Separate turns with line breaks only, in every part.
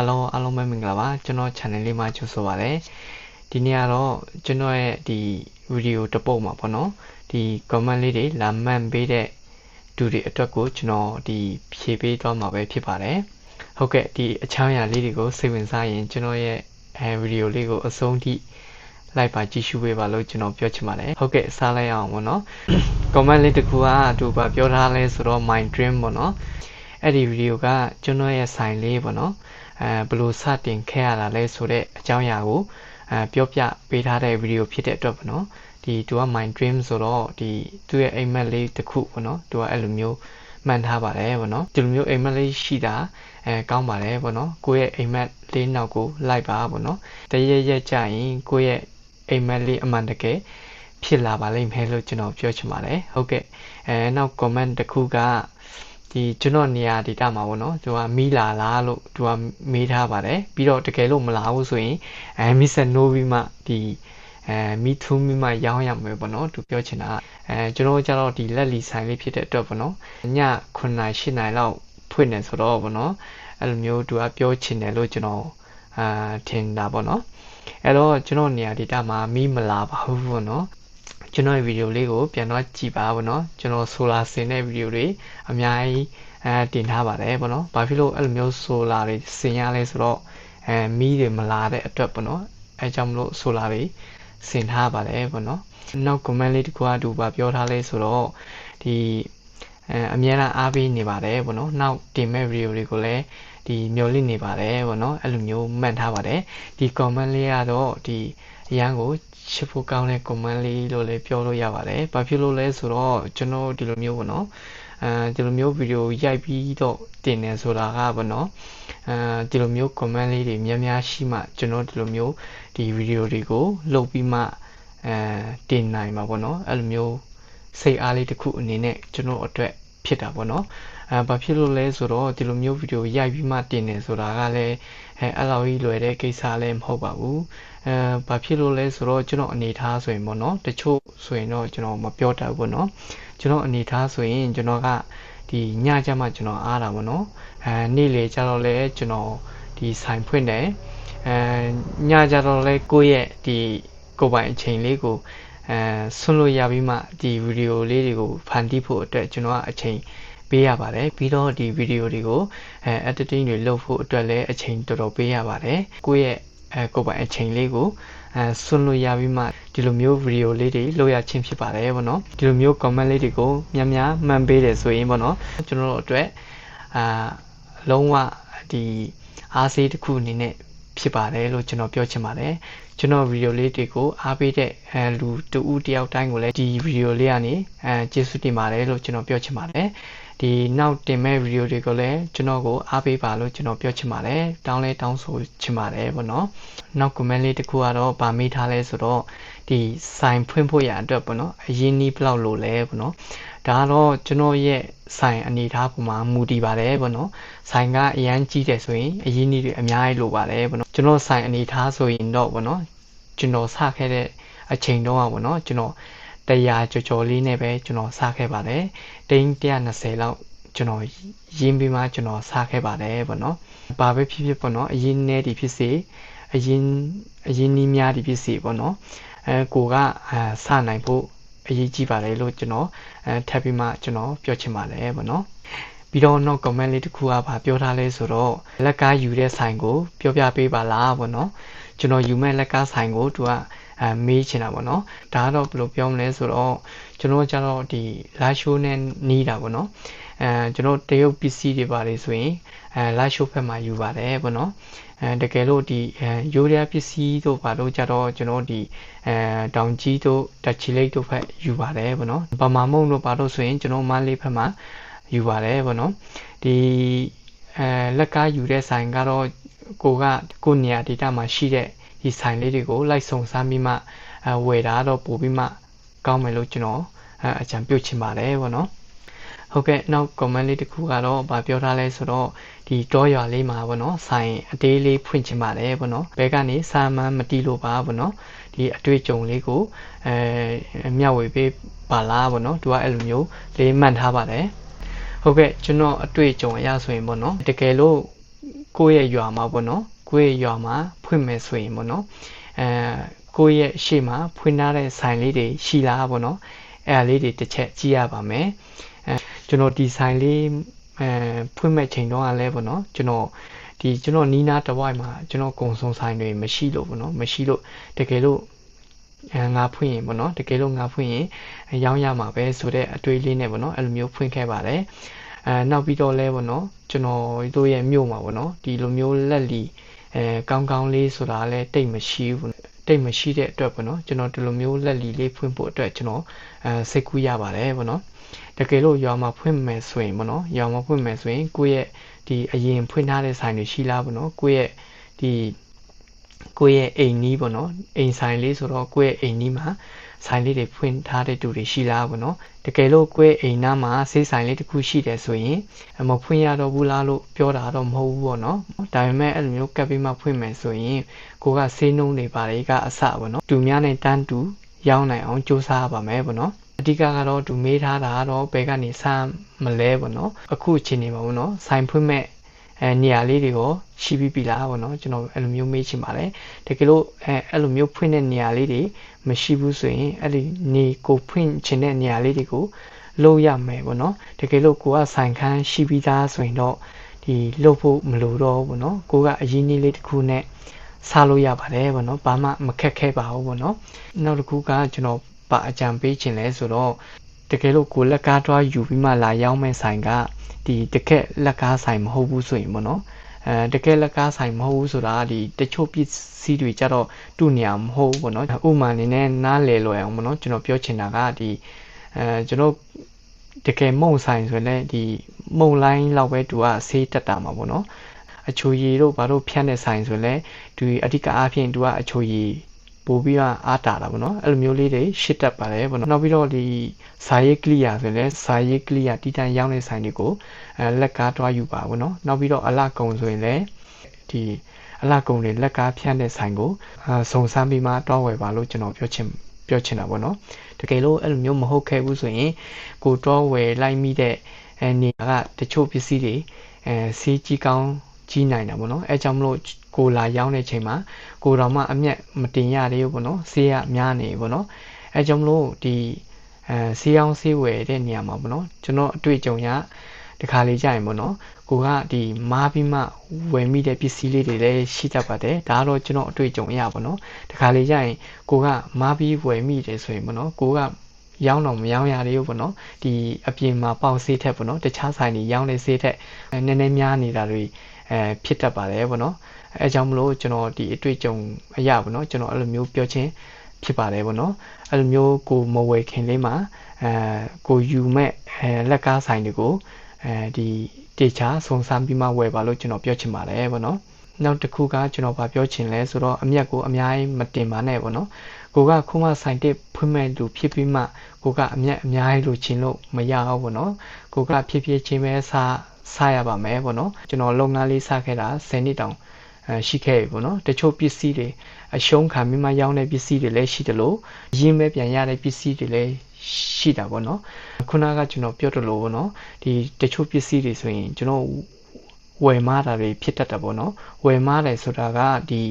Hello အားလုံးပဲမင်္ဂလာပါကျွန်တော် channel လေးမှာကြိုဆိုပါရစေဒီနေ့ကတော့ကျွန်တော်ရဲ့ဒီဗီဒီယိုတစ်ပုတ်မှာပေါ့နော်ဒီ comment လေးတွေလာမှန်ပေးတဲ့သူတွေအတွက်ကိုကျွန်တော်ဒီဖြည့်ပေးသွားမှာပဲဖြစ်ပါတယ်ဟုတ်ကဲ့ဒီအချမ်းအရာလေးတွေကိုစိတ်ဝင်စားရင်ကျွန်တော်ရဲ့အဲဗီဒီယိုလေးကိုအဆုံးထိလိုက်ပါကြည့်ရှုပေးပါလို့ကျွန်တော်ပြောချင်ပါတယ်ဟုတ်ကဲ့စားလိုက်အောင်ပေါ့နော် comment လေးတစ်ခုကသူကပြောထားလဲဆိုတော့ my dream ပေါ့နော်အဲ့ဒီဗီဒီယိုကကျွန်တော်ရဲ့ဆိုင်လေးပေါ့နော် အဲဘယ်လိုစတင်ခဲ့ရတာလဲဆိုတဲ့အကြောင်းအရာကိုအဲပြောပြပေးထားတဲ့ဗီဒီယိုဖြစ်တဲ့အတွက်ပေါ့နော်ဒီသူက my dream ဆိုတော့ဒီသူ့ရဲ့အိမ်မက်လေးတစ်ခုပေါ့နော်သူကအဲ့လိုမျိုးမှန်ထားပါတယ်ပေါ့နော်ဒီလိုမျိုးအိမ်မက်လေးရှိတာအဲကောင်းပါတယ်ပေါ့နော်ကိုယ့်ရဲ့အိမ်မက်လေးနောက်ကိုလိုက်ပါပေါ့နော်တရရက်ကြရင်ကိုယ့်ရဲ့အိမ်မက်လေးအမှန်တကယ်ဖြစ်လာပါလိမ့်မယ်လို့ကျွန်တော်ပြောချင်ပါတယ်ဟုတ်ကဲ့အဲနောက် comment တစ်ခုက ဒီကျွန်တော်နေရာဒေတာမှာပေါ့နော်သူကမီလာလားလို့သူကမေးထားပါတယ်ပြီးတော့တကယ်လို့မလာဘူးဆိုရင်အဲမစ္စနိုးပြီးမှဒီအဲမီထူးမိမှရောင်းရမယ်ပေါ့နော်သူပြောချင်တာအဲကျွန်တော်ကျတော့ဒီလက်လီဆိုင်လေးဖြစ်တဲ့အတွက်ပေါ့နော်ည9နာရီ10နာရီလောက်ဖွင့်နေဆိုတော့ပေါ့နော်အဲ့လိုမျိုးသူကပြောချင်တယ်လို့ကျွန်တော်အာထင်တာပေါ့နော်အဲ့တော့ကျွန်တော်နေရာဒေတာမှာမီးမလာပါဘူးပေါ့နော် ကျွန်တော်ရဲ့ဗီဒီယိုလေးကိုပြန်တော့ကြည့်ပါဗောနော်ကျွန်တော်ဆိုလာဆင်တဲ့ဗီဒီယိုတွေအများကြီးအဲတင်ထားပါတယ်ဗောနော်ဘာဖြစ်လို့အဲ့လိုမျိုးဆိုလာတွေဆင်ရလဲဆိုတော့အဲမီးတွေမလာတဲ့အတွက်ဗောနော်အဲကြောင့်မလို့ဆိုလာတွေဆင်ထားပါတယ်ဗောနော်နောက် comment လေးတစ်ခုကသူပါပြောထားလဲဆိုတော့ဒီအဲအများအားအားပေးနေပါတယ်ဗောနော်နောက်တင်မဲ့ဗီဒီယိုတွေကိုလည်းဒီမျော်လင့်နေပါတယ်ဗောနော်အဲ့လိုမျိုးမှတ်ထားပါတယ်ဒီ comment လေးကတော့ဒီအရန်ကို ချစ်ဖို့ကောင်းတဲ့ comment လေးလို့လည်းပြောလို့ရပါတယ်။ဘာဖြစ်လို့လဲဆိုတော့ကျွန်တော်ဒီလိုမျိုးပေါ့နော်။အဲဒီလိုမျိုးဗီဒီယိုရိုက်ပြီးတော့တင်နေဆိုတာကပေါ့နော်။အဲဒီလိုမျိုး comment လေးတွေများများရှိမှကျွန်တော်ဒီလိုမျိုးဒီဗီဒီယိုတွေကိုလုပ်ပြီးမှအဲတင်နိုင်မှာပေါ့နော်။အဲ့လိုမျိုးစိတ်အားလေးတစ်ခုအနေနဲ့ကျွန်တော်အတွက်ဖြစ်တာပေါ့နော်။အဲဘာဖြစ်လို့လဲဆိုတော့ဒီလိုမျိုးဗီဒီယိုရိုက်ပြီးမှတင်နေဆိုတာကလည်း အဲအဲ့လိုကြီးလွယ်တဲ့ကိစ္စလည်းမဟုတ်ပါဘူးအဲဘာဖြစ်လို့လဲဆိုတော့ကျွန်တော်အနေထားဆိုရင်ပေါ့နော်တချို့ဆိုရင်တော့ကျွန်တော်မပြောတတ်ဘူးပေါ့နော်ကျွန်တော်အနေထားဆိုရင်ကျွန်တော်ကဒီညကြမှာကျွန်တော်အားတာပေါ့နော်အဲနေ့လေကြတော့လဲကျွန်တော်ဒီဆိုင်ဖွင့်တယ်အဲညကြတော့လဲကိုယ့်ရဲ့ဒီကိုယ်ပိုင်အချိန်လေးကိုအဲဆွလို့ရပြီးမှဒီဗီဒီယိုလေးတွေကိုဖန်တီးဖို့အတွက်ကျွန်တော်ကအချိန် ပေးရပါတယ်ပြီးတော့ဒီဗီဒီယိုတွေကိုအဲ editing တွေလုပ်ဖို့အတွက်လည်းအချိန်တော်တော်ပေးရပါတယ်ကိုယ့်ရဲ့အဲကိုယ်ပိုင်အချိန်လေးကိုအဲဆွလို့ရပြီးမှဒီလိုမျိုးဗီဒီယိုလေးတွေလုပ်ရချင်းဖြစ်ပါတယ်ဗောနော်ဒီလိုမျိုး comment လေးတွေကိုများများမှန်ပေးတယ်ဆိုရင်ဗောနော်ကျွန်တော်တို့အတွက်အာလုံးဝဒီအားစေးတစ်ခုအနေနဲ့ဖြစ်ပါတယ်လို့ကျွန်တော်ပြောချင်ပါတယ်ကျွန်တော်ဗီဒီယိုလေးတွေကိုအားပေးတဲ့အဲလူတူဦးတယောက်တိုင်းကိုလည်းဒီဗီဒီယိုလေးကနေအဲကျေးဇူးတင်ပါတယ်လို့ကျွန်တော်ပြောချင်ပါတယ် ဒီနောက်တင်မဲ့ဗီဒီယိုတွေကိုလည်းကျွန်တော်ကိုအားပေးပါလို့ကျွန်တော်ပြောချင်ပါတယ်တောင်းလဲတောင်းဆိုချင်ပါတယ်ပေါ့နော်နောက် comment လေးတစ်ခုကတော့ဗာမေးထားလဲဆိုတော့ဒီဆိုင်ဖွင့်ဖို့ရအတွက်ပေါ့နော်အရင်နီးဘလောက်လို့လဲပေါ့နော်ဒါကတော့ကျွန်တော်ရဲ့ဆိုင်အနေထားပုံမှာမူတည်ပါတယ်ပေါ့နော်ဆိုင်ကအရန်ကြီးတယ်ဆိုရင်အရင်နီးတွေအများကြီးလိုပါတယ်ပေါ့နော်ကျွန်တော်ဆိုင်အနေထားဆိုရင်တော့ပေါ့နော်ကျွန်တော်စခဲ့တဲ့အချိန်တုန်းကပေါ့နော်ကျွန်တော် 100ကျော်ကျော်လေးနဲ့ပဲကျွန်တော်စခဲ့ပါတယ်တိန်း120လောက်ကျွန်တော်ရင်းပြီးမှကျွန်တော်စခဲ့ပါတယ်ပေါ့နော်ဘာပဲဖြစ်ဖြစ်ပေါ့နော်အရင်နဲ့ဒီဖြစ်စေအရင်အရင်နီးများဒီဖြစ်စေပေါ့နော်အဲကိုကအာစနိုင်ဖို့အရေးကြီးပါတယ်လို့ကျွန်တော်အဲထပ်ပြီးမှကျွန်တော်ပြောချင်ပါတယ်ပေါ့နော်ပြီးတော့နောက် comment လေးတစ်ခုကဗာပြောထားလဲဆိုတော့လက်ကားယူတဲ့ဆိုင်ကို ပြောပြပေးပါလားပေါ့နော်ကျွန်တော်ယူမဲ့လက်ကားဆိုင်ကိုသူက အဲမေးချင်တာပေါ့နော်ဒါကတော့ဘယ်လိုပြောမလဲဆိုတော့ကျွန်တော်ကျတော့ဒီ live show နဲ့နီးတာပေါ့နော်အဲကျွန်တော်တရုတ်ပစ္စည်းတွေပါတယ်ဆိုရင်အဲ live show ဘက်မှာယူပါတယ်ပေါ့နော်အဲတကယ်လို့ဒီအဲရိုးရာပစ္စည်းတို့ဘာလို့ကြတော့ကျွန်တော်ဒီအဲတောင်ကြီးတို့တက်ချီလိတ်တို့ဘက်ယူပါတယ်ပေါ့နော်ပမာမုံတို့ဘာလို့ဆိုရင်ကျွန်တော်မန်းလေးဘက်မှာယူပါတယ်ပေါ့နော်ဒီအဲလက်ကားယူတဲ့ဆိုင်ကတော့ကိုကကိုနေရာဒေတာမှာရှိတဲ့ ဒီဆိုင်လေးတွေကိုလိုက်စုံစမ်းပြီးမှအဲဝယ်တာတော့ပို့ပြီးမှကောင်းမယ်လို့ကျွန်တော်အဲအကြံပြုချင်ပါတယ်ပေါ့နော်ဟုတ်ကဲ့နောက် comment လေးတစ်ခုကတော့ဗာပြောထားလဲဆိုတော့ဒီတောရွာလေးမှာပေါ့နော်ဆိုင်အသေးလေးဖွင့်ချင်ပါတယ်ပေါ့နော်ဘဲကနေစာမန်းမတီးလို့ပါပေါ့နော်ဒီအတွေ့အကြုံလေးကိုအဲမျှဝေပေးပါလားပေါ့နော်သူကအဲ့လိုမျိုးလေးမှန်ထားပါတယ်ဟုတ်ကဲ့ကျွန်တော်အတွေ့အကြုံအရဆိုရင်ပေါ့နော်တကယ်လို့ကိုယ့်ရဲ့ရွာမှာပေါ့နော် ကိုယ့်ရဲ့ရွာမှာဖွင့်မယ်ဆိုရင်ပေါ့နော်အဲကိုယ့်ရဲ့ရှေ့မှာဖွင့်ထားတဲ့ဆိုင်လေးတွေရှိလားပေါ့နော်အဲ့ဒါလေးတွေတစ်ချက်ကြည့်ရပါမယ်အဲကျွန်တော်ဒီဆိုင်လေးအဲဖွင့်မဲ့ချိန်တော့ကလည်းပေါ့နော်ကျွန်တော်ဒီကျွန်တော်နီးနားတဝိုက်မှာကျွန်တော်ကုံစုံဆိုင်တွေမရှိလို့ပေါ့နော်မရှိလို့တကယ်လို့အဲငါဖွင့်ရင်ပေါ့နော်တကယ်လို့ငါဖွင့်ရင်ရောင်းရမှာပဲဆိုတဲ့အတွေးလေးနဲ့ပေါ့နော်အဲ့လိုမျိုးဖွင့်ခဲ့ပါတယ်အဲနောက်ပြီးတော့လဲပေါ့နော်ကျွန်တော်တို့ရဲ့မြို့မှာပေါ့နော်ဒီလိုမျိုးလက်လီအဲ ကောင်းကောင်းလေးဆိုတာလဲတိတ်မရှိဘူးတိတ်မရှိတဲ့အတွက်ပေါ့နော်ကျွန်တော်ဒီလိုမျိုးလက်လီလေးဖွင့်ဖို့အတွက်ကျွန်တော်အဲစိတ်ကူးရပါတယ်ပေါ့နော်တကယ်လို့ရွာမှာဖွင့်မယ်ဆိုရင်ပေါ့နော်ရွာမှာဖွင့်မယ်ဆိုရင်ကိုယ့်ရဲ့ဒီအရင်ဖွင့်ထားတဲ့ဆိုင်တွေရှိလားပေါ့နော်ကိုယ့်ရဲ့ဒီကိုယ့်ရဲ့အိမ်နီးပေါ့နော်အိမ်ဆိုင်လေးဆိုတော့ကိုယ့်ရဲ့အိမ်နီးမှာ ဆိုင်လေးတွေဖွင့်ထားတဲ့တူတွေရှိလားပေါ့နော်တကယ်လို့ကိုယ့်အိမ်နားမှာဆေးဆိုင်လေးတစ်ခုရှိတယ်ဆိုရင်မဖွင့်ရတော့ဘူးလားလို့ပြောတာတော့မဟုတ်ဘူးပေါ့နော်ဒါပေမဲ့အဲ့လိုမျိုးကပ်ပြီးမှဖွင့်မယ်ဆိုရင်ကိုကဆေးနှုံးတွေပါတွေကအစပေါ့နော်တူများနဲ့တန်းတူရောင်းနိုင်အောင်စူးစမ်းရပါမယ်ပေါ့နော်အဓိကကတော့သူမေးထားတာကတော့ဘယ်ကနေစမလဲပေါ့နော်အခုအချိန်နေမှာပေါ့နော်ဆိုင်ဖွင့်မဲ့ အဲနေရာလေးတွေကိုရှိပြီးပြီလားပေါ့နော်ကျွန်တော်အဲ့လိုမျိုးမေးချင်ပါတယ်တကယ်လို့အဲအဲ့လိုမျိုးဖွင့်တဲ့နေရာလေးတွေမရှိဘူးဆိုရင်အဲ့ဒီနေကိုဖွင့်ချင်တဲ့နေရာလေးတွေကိုလုပ်ရမယ်ပေါ့နော်တကယ်လို့ကိုကဆိုင်ခန်းရှိပြီးသားဆိုရင်တော့ဒီလုပ်ဖို့မလိုတော့ဘူးပေါ့နော်ကိုကအရင်းကြီးလေးတစ်ခုနဲ့စားလို့ရပါတယ်ပေါ့နော်ဘာမှမခက်ခဲပါဘူးပေါ့နော်နောက်တစ်ခုကကျွန်တော်ပါအကြံပေးခြင်းလဲဆိုတော့ တကယ်လို့ကိုလက်ကားတွားယူပြီးမှလာရောက်မဲ့ဆိုင်ကဒီတကက်လက်ကားဆိုင်မဟုတ်ဘူးဆိုရင်ပေါ့နော်အဲတကယ်လက်ကားဆိုင်မဟုတ်ဘူးဆိုတာဒီတချို့ပစ္စည်းတွေကြတော့တူနေရမဟုတ်ဘူးပေါ့နော်ဥမာအနေနဲ့နားလေလွယ်အောင်ပေါ့နော်ကျွန်တော်ပြောချင်တာကဒီအဲကျွန်တော်တကယ်မုံဆိုင်ဆိုရင်လည်းဒီမုံလိုင်းလောက်ပဲသူကဆေးတက်တာမှာပေါ့နော်အချိုရည်တို့ဘာလို့ဖြန့်တဲ့ဆိုင်ဆိုရင်လည်းဒီအဓိကအားဖြင့်သူကအချိုရည် ပို့ပြီးတော့အားတာတာပေါ့နော်အဲ့လိုမျိုးလေးတွေရှစ်တက်ပါတယ်ပေါ့နော်နောက်ပြီးတော့ဒီစာရေးကလီယာဆိုရင်လည်းစာရေးကလီယာတီတန်ရောင်းတဲ့ဆိုင်တွေကိုအဲလက်ကားတွားယူပါပေါ့နော်နောက်ပြီးတော့အလကုံဆိုရင်လည်းဒီအလကုံတွေလက်ကားဖြန့်တဲ့ဆိုင်ကိုစုံစမ်းပြီးမှတွားဝယ်ပါလို့ကျွန်တော်ပြောချင်ပြောချင်တာပေါ့နော်တကယ်လို့အဲ့လိုမျိုးမဟုတ်ခဲ့ဘူးဆိုရင်ကိုတွားဝယ်လိုက်မိတဲ့အဲနေကတချို့ပစ္စည်းတွေအဲစီးကြီးကောင်း ကြီးနိုင်တာပေါ့နော်အဲကြောင့်မလို့ကိုလာရောင်းတဲ့ချိန်မှာကိုတော်မှအမျက်မတင်ရသေးဘူးပေါ့နော်ဆေးရများနေပေါ့နော်အဲကြောင့်မလို့ဒီအဲဆေးအောင်ဆေးဝယ်တဲ့နေရာမှာပေါ့နော်ကျွန်တော်အတွေ့အကြုံရတခါလေးကြာရင်ပေါ့နော်ကိုကဒီမားပြီးမှဝယ်မိတဲ့ပစ္စည်းလေးတွေလည်းရှိတတ်ပါတယ်ဒါကတော့ကျွန်တော်အတွေ့အကြုံအရပေါ့နော်တခါလေးကြာရင်ကိုကမားပြီးဝယ်မိတယ်ဆိုရင်ပေါ့နော်ကိုကရောင်းတော့မရောင်းရသေးဘူးပေါ့နော်ဒီအပြင်မှာပေါက်ဆေးထက်ပေါ့နော်တခြားဆိုင်တွေရောင်းတဲ့ဆေးထက်နည်းနည်းများနေတာတွေ အဲဖြစ်တတ်ပါတယ်ပေါ့နော်အဲကြောင့်မလို့ကျွန်တော်ဒီအတွေ့အကြုံအရာပေါ့နော်ကျွန်တော်အဲ့လိုမျိုးပြောချင်းဖြစ်ပါတယ်ပေါ့နော်အဲ့လိုမျိုးကိုမဝယ်ခင်လေးမှာအဲကိုယူမဲ့အဲလက်ကားဆိုင်တွေကိုအဲဒီတေချာစုံစမ်းပြီးမှဝယ်ပါလို့ကျွန်တော်ပြောချင်ပါတယ်ပေါ့နော်နောက်တစ်ခုကကျွန်တော်ဗာပြောချင်လဲဆိုတော့အမျက်ကိုအများကြီးမတင်ပါနဲ့ပေါ့နော်ကိုကခုမှဆိုင်တစ်ဖွင့်မဲ့လူဖြစ်ပြီးမှကိုကအမျက်အများကြီးလိုချင်လို့မရဘူးပေါ့နော်ကိုကဖြစ်ဖြစ်ချင်းပဲစား စားရပါမယ်ပေါ့နော်ကျွန်တော်လုပ်ငန်းလေးစခဲ့တာ10နှစ်တောင်အဲရှိခဲ့ပြီပေါ့နော်တချို့ပစ္စည်းတွေအရှုံးခံပြီးမှရောင်းတဲ့ပစ္စည်းတွေလည်းရှိတယ်လို့ရင်းမဲ့ပြန်ရတဲ့ပစ္စည်းတွေလည်းရှိတာပေါ့နော်ခုနကကျွန်တော်ပြောတယ်လို့ပေါ့နော်ဒီတချို့ပစ္စည်းတွေဆိုရင်ကျွန်တော်ဝယ်မားတာတွေဖြစ်တတ်တာပေါ့နော်ဝယ်မားတယ်ဆိုတာကဒီ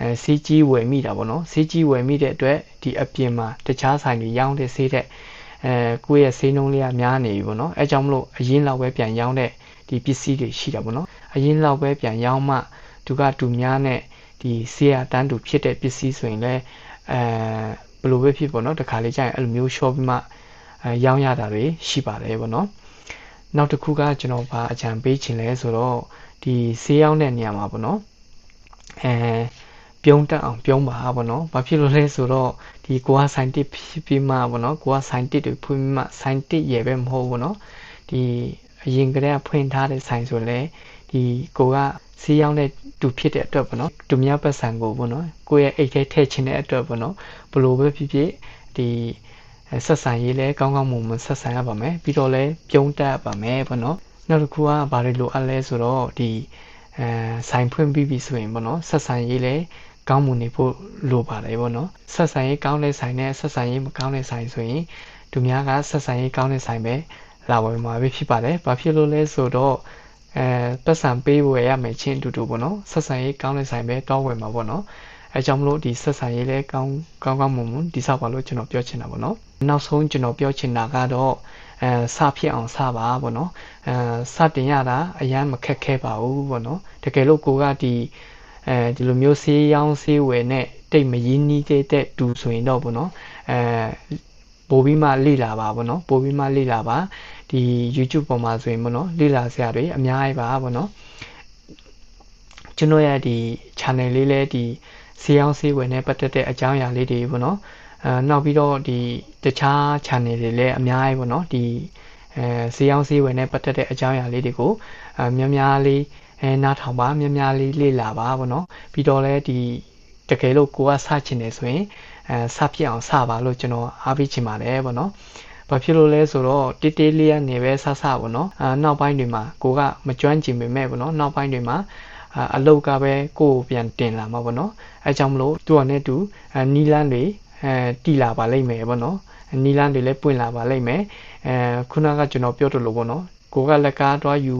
အဲစီးကြီးဝယ်မိတာပေါ့နော်စီးကြီးဝယ်မိတဲ့အတွက်ဒီအပြင်မှာတခြားဆိုင်တွေရောင်းတဲ့ဆေးတဲ့အဲကိုယ့်ရဲ့ဆေးနှုံးလေးကများနေပြီပေါ့နော်အဲကြောင့်မလို့အရင်လောက်ပဲပြန်ရောင်းတဲ့ ဒီပစ္စည်းတွေရှိတာပေါ့နော်အရင်လောက်ပဲပြန်ရောင်းမှသူကတူများနဲ့ဒီဆေးရတန်းတူဖြစ်တဲ့ပစ္စည်းဆိုရင်လည်းအဲဘယ်လိုပဲဖြစ်ပေါ့နော်တခါလေးကျရင်အဲ့လိုမျိုး short ပြီးမှအဲရောင်းရတာတွေရှိပါတယ်ပေါ့နော်နောက်တစ်ခုကကျွန်တော်ဗာအကြံပေးခြင်းလဲဆိုတော့ဒီဆေးရောင်းတဲ့နေရာမှာပေါ့နော်အဲပြုံးတက်အောင်ပြုံးပါပေါ့နော်။ဘာဖြစ်လို့လဲဆိုတော့ဒီကိုက scientist ဖြစ်ပြီးမှပေါ့နော်။ကိုက scientist တွေဖွင့်ပြီးမှ scientist ရဲ့ပဲမဟုတ်ဘူးနော်။ဒီ အရင်ကတည်းကဖွင့်ထားတဲ့ဆိုင်ဆိုလဲဒီကိုကစီးရောင်းတဲ့တူဖြစ်တဲ့အတွက်ပေါ့နော်။တူများပတ်စံကိုပေါ့နော်။ကိုရဲ့အိတ်ထဲထည့်ချင်တဲ့အတွက်ပေါ့နော်။ဘလို့ပဲဖြစ်ဖြစ်ဒီဆက်ဆံရေးလဲကောင်းကောင်းမွန်မွန်ဆက်ဆံရပါမယ်။ပြီးတော့လဲပြုံးတက်ပါမယ်ပေါ့နော်။နောက်တစ်ခုကဘာတွေလိုအပ်လဲဆိုတော့ဒီအဲဆိုင်ဖွင့်ပြီးပြီဆိုရင်ပေါ့နော်ဆက်ဆံရေးလဲကောင်းမွန်နေဖို့လိုပါတယ်ပေါ့နော်ဆက်ဆံရေးကောင်းတဲ့ဆိုင်နဲ့ဆက်ဆံရေးမကောင်းတဲ့ဆိုင်ဆိုရင်သူများကဆက်ဆံရေးကောင်းတဲ့ဆိုင်ပဲ လာဝယ်မှာပဲဖြစ်ပါတယ်ဘာဖြစ်လို့လဲဆိုတော့အဲပတ်စံပေးဝယ်ရမယ်ချင်းအတူတူပေါ့နော်ဆက်ဆံရေးကောင်းတဲ့ဆိုင်ပဲတောင်းဝယ်မှာပေါ့နော်အဲကြောင့်မလို့ဒီဆက်ဆံရေးလည်းကောင်းကောင်းကောင်းမွန်မွန်ဒီဆောက်ပါလို့ကျွန်တော်ပြောချင်တာပေါ့နော်နောက်ဆုံးကျွန်တော်ပြောချင်တာကတော့အဲစဖြစ်အောင်စပါပေါ့နော်အဲစတင်ရတာအရန်မခက်ခဲပါဘူးပေါ့နော်တကယ်လို့ကိုကဒီအဲဒီလိုမျိုးဆေးရောင်းဆေးဝယ်နဲ့တိတ်မရင်းနှီးတဲ့တဲ့တူဆိုရင်တော့ပေါ့နော်အဲပို့ပြီးမှလေ့လာပါပေါ့နော်ပို့ပြီးမှလေ့လာပါ ဒီ YouTube ပေါ်မှာဆိုရင်ပေါ့နော်လေ့လာစရာတွေအများကြီးပါပေါ့နော်ကျွန်တော်ရဲ့ဒီ channel လေးလည်းဒီဆေးရောင်းဆေးဝယ်နဲ့ပတ်သက်တဲ့အကြောင်းအရာလေးတွေပေါ့နော်အဲနောက်ပြီးတော့ဒီတခြား channel တွေလည်းအများကြီးပေါ့နော်ဒီအဲဆေးရောင်းဆေးဝယ်နဲ့ပတ်သက်တဲ့အကြောင်းအရာလေးတွေကိုအများများလေးအဲနားထောင်ပါများများလေးလေ့လာပါပေါ့နော်ပြီးတော့လည်းဒီတကယ်လို့ကိုကစချင်တယ်ဆိုရင်အဲစဖြစ်အောင်စပါလို့ကျွန်တော်အားပေးချင်ပါတယ်ပေါ့နော် ဘာဖြစ်လို့လဲဆိုတော့တိတိလေးရနေပဲဆဆပေါ့နော်အာနောက်ပိုင်းတွေမှာကိုကမကျွမ်းကျင်ပေမဲ့ပေါ့နော်နောက်ပိုင်းတွေမှာအာအလုတ်ကပဲကိုကိုပြန်တင်လာမှာပေါ့နော်အဲကြောင့်မလို့သူကနဲ့တူအာနီလန်းတွေအဲတီလာပါလိမ့်မယ်ပေါ့နော်နီလန်းတွေလည်းပွင့်လာပါလိမ့်မယ်အဲခုနကကျွန်တော်ပြောတယ်လို့ပေါ့နော်ကိုကလက်ကားတွားယူ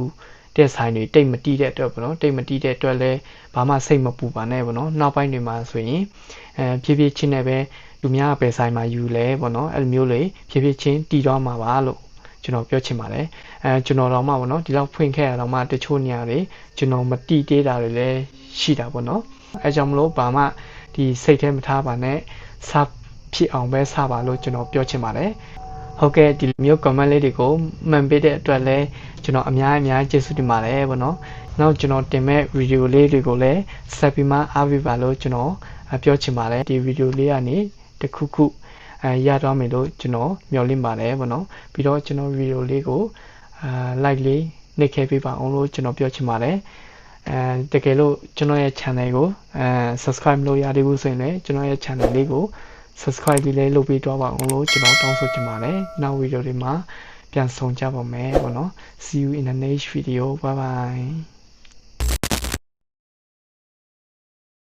တဲ့ဆိုင်တွေတိတ်မတီးတဲ့အတွက်ပေါ့နော်တိတ်မတီးတဲ့အတွက်လည်းဘာမှစိတ်မပူပါနဲ့ပေါ့နော်နောက်ပိုင်းတွေမှာဆိုရင်အဲဖြည်းဖြည်းချင်းနဲ့ပဲ လူများပဲဆိုင်မှာယူလဲပေါ့နော်အဲ့လိုမျိုးလေဖြည်းဖြည်းချင်းတီးတော့မှာပါလို့ကျွန်တော်ပြောချင်ပါတယ်အဲကျွန်တော်တော့မှပေါ့နော်ဒီလောက်ဖွင့်ခဲ့ရတော့မှတချို့နေရာတွေကျွန်တော်မတီးသေးတာတွေလည်းရှိတာပေါ့နော်အဲကြောင့်မလို့ဘာမှဒီစိတ်ထဲမထားပါနဲ့စဖြစ်အောင်ပဲစပါလို့ကျွန်တော်ပြောချင်ပါတယ်ဟုတ်ကဲ့ဒီမျိုး comment လေးတွေကိုမှန်ပေးတဲ့အတွက်လည်းကျွန်တော်အများအများကျေးဇူးတင်ပါတယ်ဗောနော်နောက်ကျွန်တော်တင်မဲ့ video လေးတွေကိုလည်းဆက်ပြီးမှအားပေးပါလို့ကျွန်တော်ပြောချင်ပါတယ်ဒီ video လေးကနေ တခုခုအဲရတော့မယ်လို့ကျွန်တော်မျှော်လင့်ပါတယ်ဗောနော်ပြီးတော့ကျွန်တော် video လေးကိုအာ like လေးနှိပ်ခဲ့ပေးပါအောင်လို့ကျွန်တော်ပြောချင်ပါတယ်အဲတကယ်လို့ကျွန်တော်ရဲ့ channel ကိုအဲ subscribe မလုပ်ရသေးဘူးဆိုရင်လည်းကျွန်တော်ရဲ့ channel လေးကို subscribe လေးလည်းလုပ်ပေးတော့ပါအောင်လို့ကျွန်တော်တောင်းဆိုချင်ပါတယ်နောက်ဗီဒီယိုတွေမှာပြန်ဆောင်ကြပါမယ်ပေါ့နော် see you in the next video bye bye